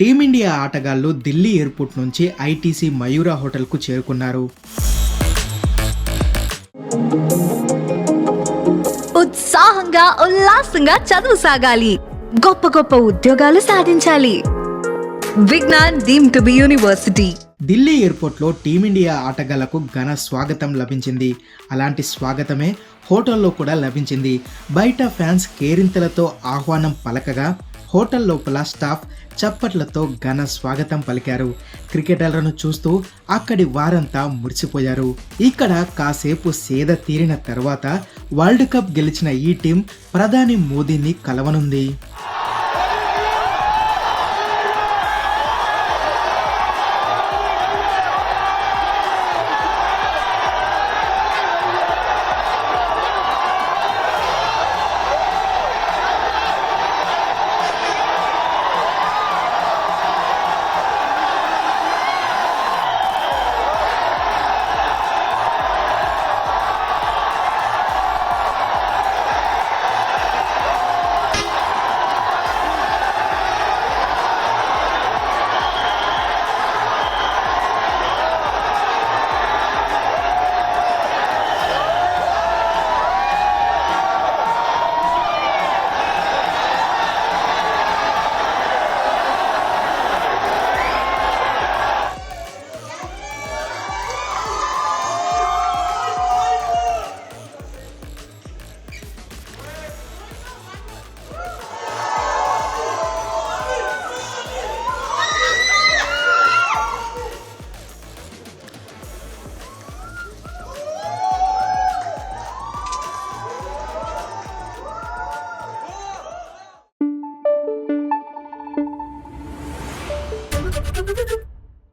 Team India ఆటగాళ్ళు Delhi airport నుంచి ITC Mayura హోటల్కు చేరుకున్నారు. ఉత్సాహంగా ఉల్లాసంగా చదువు సాగాలి. గొప్ప గొప్ప ఉద్యోగాలు సాధించాలి. Vignan deemed to be university. Delhi ఎయిర్పోర్ట్లో టీమిండియా ఆటగాళ్ళకు ఘన స్వాగతం లభించింది. అలాంటి స్వాగతమే హోటల్లో కూడా లభించింది. బయట ఫ్యాన్స్ కేరింతలతో ఆహ్వానం పలకగా హోటల్ లోపల స్టాఫ్ చప్పట్లతో ఘన స్వాగతం పలికారు. క్రికెటర్లను చూస్తూ అక్కడి వారంతా మురిసిపోయారు. ఇక్కడ కాసేపు సేద తీరిన తర్వాత వరల్డ్ కప్ గెలిచిన ఈ టీం ప్రధాని మోదీని కలవనుంది.